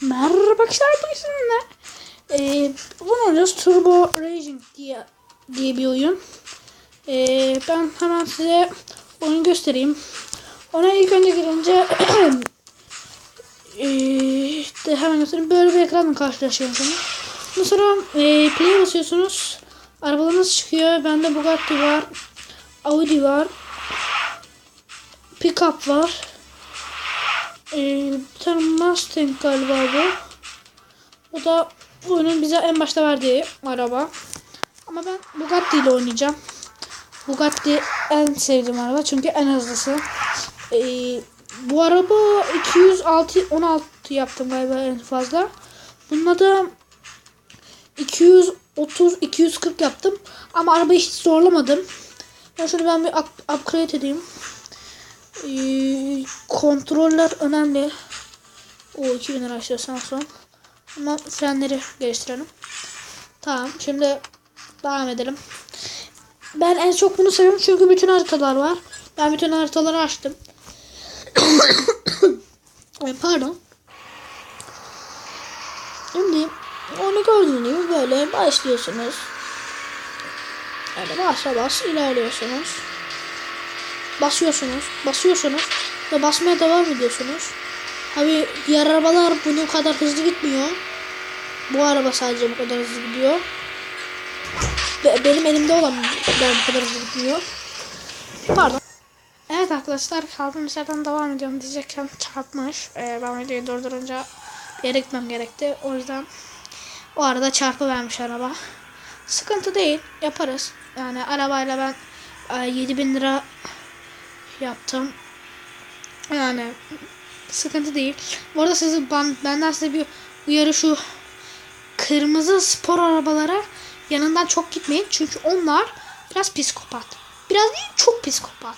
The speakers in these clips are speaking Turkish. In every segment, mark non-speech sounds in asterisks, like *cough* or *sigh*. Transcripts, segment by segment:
Merhaba arkadaşlar bugün sizinle ee, bunu oynayacağız Turbo Racing diye diye bir oyun. Ee, ben hemen size oyunu göstereyim. Ona ilk önce girince ee, *clears throat* hemen göstereyim. Böyle bir ekranla karşılaşıyorsunuz. Ondan sonra ee, play basıyorsunuz. Arabalarınız çıkıyor. Bende Bugatti var. Audi var. Pickup var. Ee, bir tane Mustang galiba bu. Bu da oyunun bize en başta verdiği araba. Ama ben Bugatti ile oynayacağım. Bugatti en sevdiğim araba çünkü en hızlısı. Ee, bu araba 206 16 yaptım galiba en fazla. Bununla da 230 240 yaptım. Ama arabayı hiç zorlamadım. Ben şöyle ben bir up- upgrade edeyim. Ee, kontroller önemli. O 2000 lira açıyor Samsung. Ama frenleri geliştirelim. Tamam şimdi devam edelim. Ben en çok bunu seviyorum çünkü bütün haritalar var. Ben bütün haritaları açtım. *coughs* Pardon. Şimdi onu gördüğünüz gibi böyle başlıyorsunuz. Öyle başla bas ilerliyorsunuz basıyorsunuz, basıyorsunuz ve basmaya devam ediyorsunuz. Tabi diğer arabalar bunun kadar hızlı gitmiyor. Bu araba sadece bu kadar hızlı gidiyor. Ve benim elimde olan ben bu kadar hızlı gitmiyor. Pardon. Evet arkadaşlar kaldığım yerden devam ediyorum diyecekken çarpmış. Ee, ben videoyu durdurunca bir yere gitmem gerekti. O yüzden o arada çarpı vermiş araba. Sıkıntı değil yaparız. Yani arabayla ben e, 7000 lira yaptım. Yani sıkıntı değil. Bu arada size ben, benden size bir uyarı şu kırmızı spor arabalara yanından çok gitmeyin. Çünkü onlar biraz psikopat. Biraz değil çok psikopat.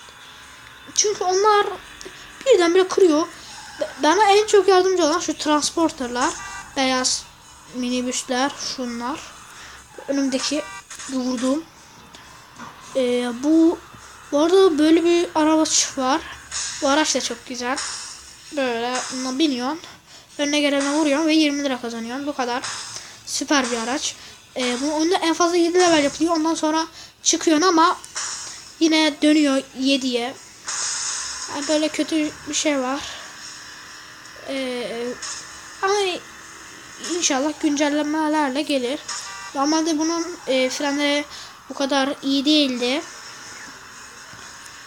Çünkü onlar birdenbire kırıyor. Bana en çok yardımcı olan şu transporterlar. Beyaz minibüsler şunlar. Önümdeki vurduğum. Ee, bu bu arada böyle bir araba var. Bu araç da çok güzel. Böyle buna biniyorsun. Önüne gelene vuruyorsun ve 20 lira kazanıyorsun. Bu kadar. Süper bir araç. Ee, bu oyunda en fazla 7 level yapılıyor. Ondan sonra çıkıyorsun ama yine dönüyor 7'ye. Yani böyle kötü bir şey var. Ee, ama inşallah güncellemelerle gelir. Normalde bunun e, frenleri bu kadar iyi değildi.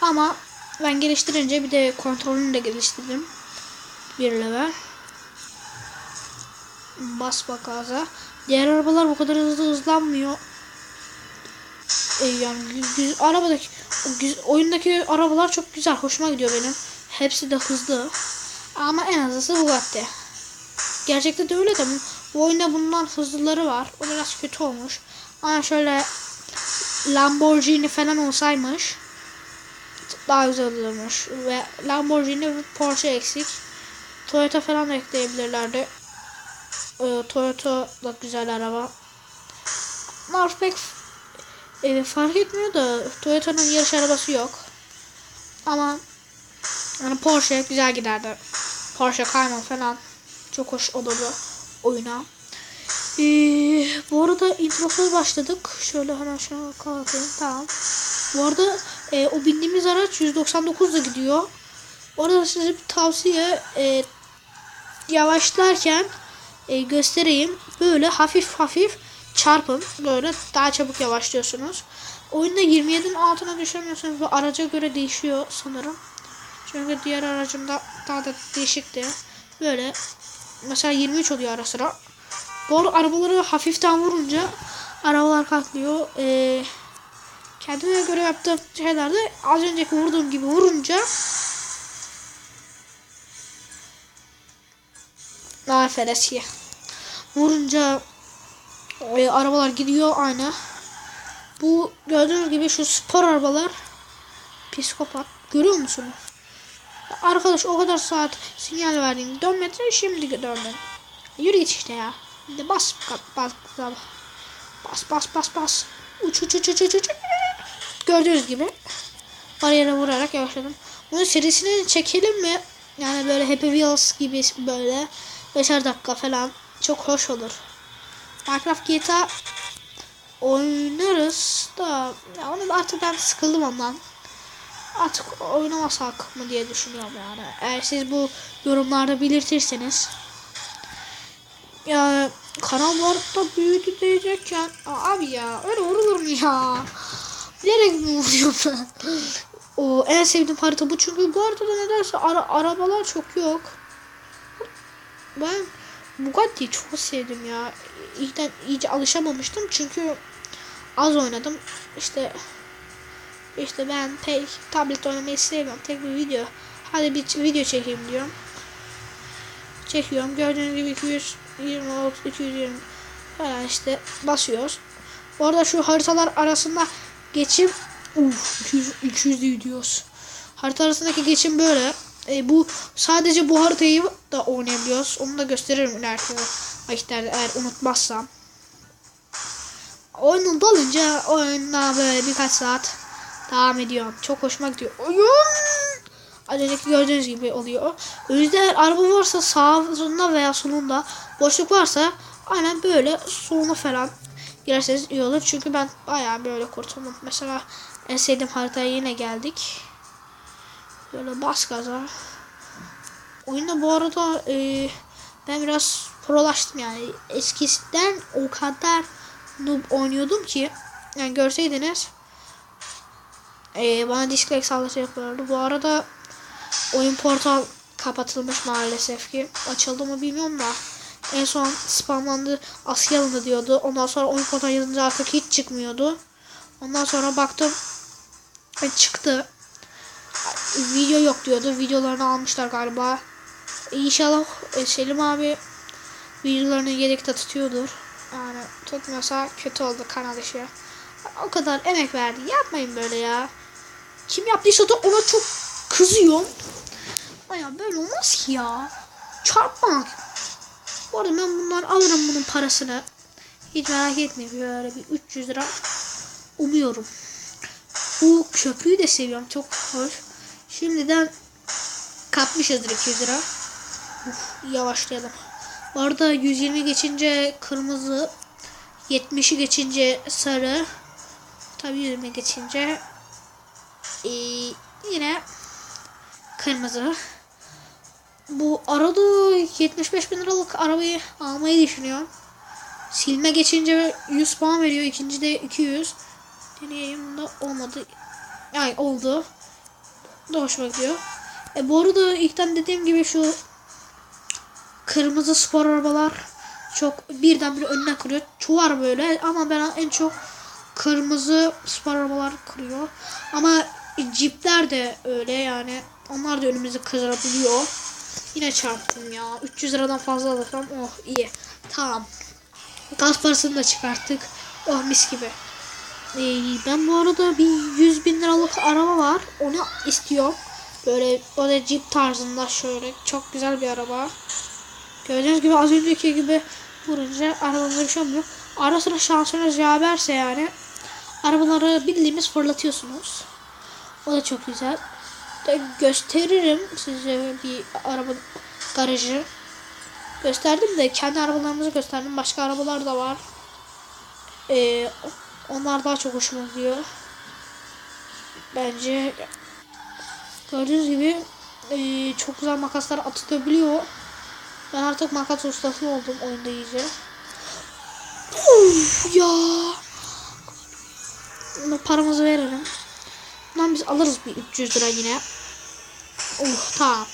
Ama ben geliştirince bir de kontrolünü de geliştirdim. Bir level. Bas bak gaza. Diğer arabalar bu kadar hızlı hızlanmıyor. Ee, yani güz, arabadaki güz, oyundaki arabalar çok güzel. Hoşuma gidiyor benim. Hepsi de hızlı. Ama en hızlısı Bugatti. Gerçekte de öyle de bu oyunda bundan hızlıları var. O biraz kötü olmuş. Ama şöyle Lamborghini falan olsaymış daha. Ve Lamborghini ve Porsche eksik. Toyota falan da ekleyebilirlerdi. Ee, Toyota da güzel araba. Bunlar pek e, fark etmiyor da Toyota'nın yarış arabası yok. Ama yani Porsche güzel giderdi. Porsche Cayman falan çok hoş olurdu oyuna. Ee, bu arada introsuz başladık. Şöyle hemen şuna kalkayım. Tamam. Bu arada e, o bindiğimiz araç 199 gidiyor. Orada size bir tavsiye e, yavaşlarken e, göstereyim. Böyle hafif hafif çarpın. Böyle daha çabuk yavaşlıyorsunuz. Oyunda 27'nin altına düşemiyorsunuz. Bu araca göre değişiyor sanırım. Çünkü diğer aracımda daha da değişikti. Böyle mesela 23 oluyor ara sıra. Bu arabaları hafiften vurunca arabalar kalkıyor. Eee kendime göre yaptığım şeylerde az önceki vurduğum gibi vurunca Aferes ya. Vurunca e, arabalar gidiyor aynı. Bu gördüğünüz gibi şu spor arabalar psikopat. Görüyor musunuz? Arkadaş o kadar saat sinyal verdim. Dönmedin şimdi dönmedin. Yürü git işte ya. Bas bas bas bas bas bas bas. Uç uç uç uç uç uç. Gördüğünüz gibi bariyere vurarak yavaşladım. Bunun serisini çekelim mi? Yani böyle Happy Wheels gibi böyle 5'er dakika falan çok hoş olur. Minecraft GTA oynarız da ya onu artık ben sıkıldım ondan. Artık oynamasak mı diye düşünüyorum yani. Eğer siz bu yorumlarda belirtirseniz yani kanal bu arada büyüdü diyecekken abi ya öyle vurulur mu ya? Bilerek ben? O en sevdiğim harita bu çünkü bu haritada nedense ara, arabalar çok yok. Ben Bugatti'yi çok sevdim ya. İlkten iyice alışamamıştım çünkü az oynadım. İşte işte ben pek tablet oynamayı sevmiyorum. Tek bir video. Hadi bir video çekeyim diyorum. Çekiyorum. Gördüğünüz gibi 220 220 falan işte basıyoruz. Orada şu haritalar arasında geçim uf 200 200 gidiyoruz. Harita arasındaki geçim böyle. E, bu sadece bu haritayı da oynayabiliyoruz. Onu da gösteririm ileriki vakitlerde eğer unutmazsam. Oyunun dolunca oyunla böyle birkaç saat devam ediyorum. Çok hoşuma gidiyor. Oyun! Az önceki gördüğünüz gibi oluyor. O yüzden araba varsa sağında veya solunda boşluk varsa aynen böyle soluna falan girerseniz iyi olur. Çünkü ben bayağı böyle kurtuldum. Mesela en sevdiğim haritaya yine geldik. Böyle bas gaza. Oyunda bu arada e, ben biraz prolaştım yani. Eskisinden o kadar noob oynuyordum ki yani görseydiniz e, bana disconnect saldırısı yapıyorlardı. Bu arada oyun portal kapatılmış maalesef ki. Açıldı mı bilmiyorum da. En son spamlandı Asya alındı diyordu. Ondan sonra oyun portal yazınca artık hiç çıkmıyordu. Ondan sonra baktım e, çıktı. Video yok diyordu. Videolarını almışlar galiba. İnşallah e, Selim abi videolarını yedekte tutuyordur. Yani tutmuyorsa kötü oldu kanal işi. O kadar emek verdi. Yapmayın böyle ya. Kim yaptıysa da ona çok kızıyorum. Aya böyle olmaz ki ya. Çarpmak. Bu ben bunlar alırım bunun parasını. Hiç merak etmeyin. Böyle bir 300 lira umuyorum. Bu köprüyü de seviyorum. Çok hoş. Şimdiden kapmışızdır 200 lira. Uf, yavaşlayalım. Bu arada 120 geçince kırmızı, 70'i geçince sarı, tabii 120 geçince ee, yine kırmızı. Bu arada 75 bin liralık arabayı almayı düşünüyorum. Silme geçince 100 puan veriyor. ikinci de 200. Deneyim da olmadı. Yani oldu. Da hoşuma gidiyor. E bu arada ilkten dediğim gibi şu kırmızı spor arabalar çok birdenbire önüne kırıyor. Çoğu var böyle ama ben en çok kırmızı spor arabalar kırıyor. Ama cipler de öyle yani. Onlar da önümüzü kırabiliyor. Yine çarptım ya. 300 liradan fazla alırsam oh iyi. Tamam. Gaz parasını da çıkarttık. Oh mis gibi. Ee, ben bu arada bir 100 bin liralık araba var. Onu istiyorum. Böyle o da jeep tarzında şöyle çok güzel bir araba. Gördüğünüz gibi az önceki gibi vurunca arabamıza bir şey olmuyor. Ara sıra şansınız yaverse yani arabaları bildiğimiz fırlatıyorsunuz. O da çok güzel. De gösteririm size bir araba garajı. Gösterdim de kendi arabalarımızı gösterdim. Başka arabalar da var. Ee, onlar daha çok hoşuma gidiyor. Bence gördüğünüz gibi e, çok güzel makaslar atılabiliyor. Ben artık makas ustası oldum oyunda iyice. Uf ya. Paramızı verelim. Bundan biz alırız bir 300 lira yine. Oh tamam.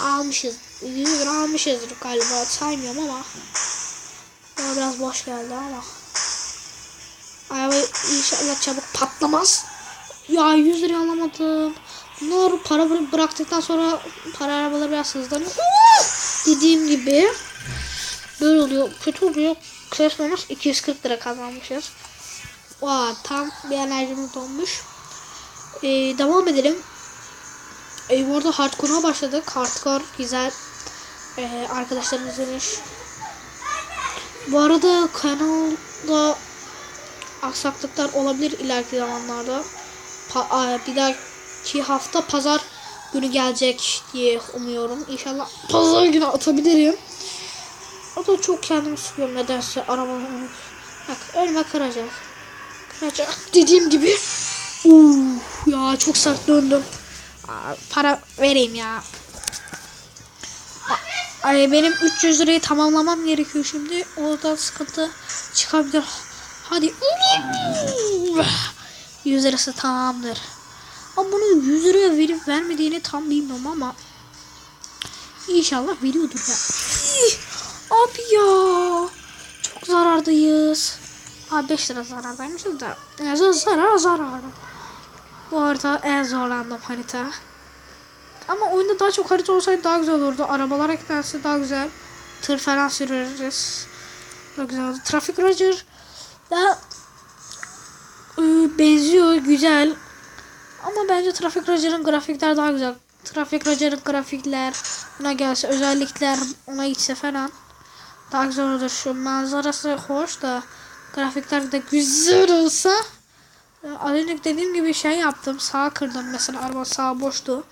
Almışız. 100 lira almışızdır galiba. Saymıyorum ama. Bana biraz boş geldi ama. Araba inşallah çabuk patlamaz. Ya 100 lira alamadım. Bunlar para bıra- bıraktıktan sonra para arabaları biraz hızlanıyor. Dediğim gibi böyle oluyor. Kötü oluyor. Kısmamız 240 lira kazanmışız. Vay tam bir enerjimiz dolmuş. Ee, devam edelim. Ee, bu arada hardcore'a başladık. Hardcore güzel. Ee, arkadaşlarım izlemiş. Bu arada kanalda aksaklıklar olabilir ileriki zamanlarda. Pa- bir dahaki hafta pazar günü gelecek diye umuyorum. İnşallah pazar günü atabilirim. O da çok kendimi sıkıyorum nedense arabanın. Bak önüme kıracak. Kıracak. *laughs* Dediğim gibi. Uf, ya çok sert döndüm. Para vereyim ya. Ay benim 300 lirayı tamamlamam gerekiyor şimdi. Oradan sıkıntı çıkabilir. Hadi. 100 lirası tamamdır. Ama bunu 100 liraya verip vermediğini tam bilmiyorum ama İnşallah veriyordur ya. Abi ya. Çok zarardayız. Abi 5 lira zarardaymışız da. En zor zarar zarar. Bu arada en zorlandım harita. Ama oyunda daha çok harita olsaydı daha güzel olurdu. Arabalar eklense daha güzel. Tır falan süreriz. Daha güzel olurdu. Traffic Roger daha e, benziyor. Güzel. Ama bence Traffic Roger'ın grafikler daha güzel. Traffic Roger'ın grafikler ona gelse özellikler ona gitse falan daha güzel olur. Şu manzarası hoş da grafikler de güzel olsa az önce dediğim gibi şey yaptım. Sağa kırdım mesela araba sağ boştu.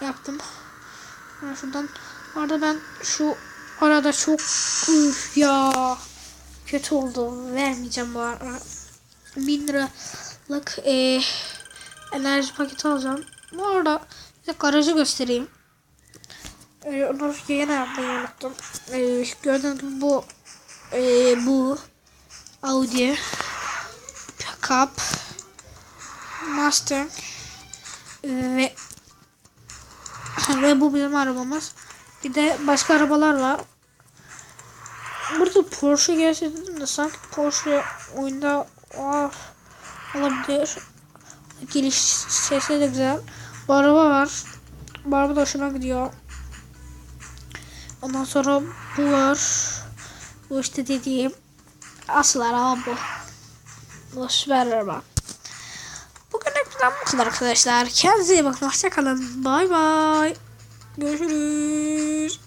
Yaptım. Ben şuradan orada ben şu arada çok üf ya kötü oldu. Vermeyeceğim bu ara. 1000 liralık e, enerji paketi alacağım. Bu arada size garajı göstereyim. Ee, onu yayına yapmayı unuttum. Ee, gördüğünüz gibi bu e, bu Audi Pickup Mustang e, ve ve bu bizim arabamız. Bir de başka arabalar var. Burada Porsche gelse dedim de sanki Porsche oyunda var olabilir. Giriş sesi de güzel. Bu araba var. Bu araba da hoşuma gidiyor. Ondan sonra bu var. Bu işte dediğim asıl araba bu. Süper araba. Bugünlük bizden bu kadar arkadaşlar. Kendinize iyi bakın. Hoşçakalın. Bay bay. Görüşürüz.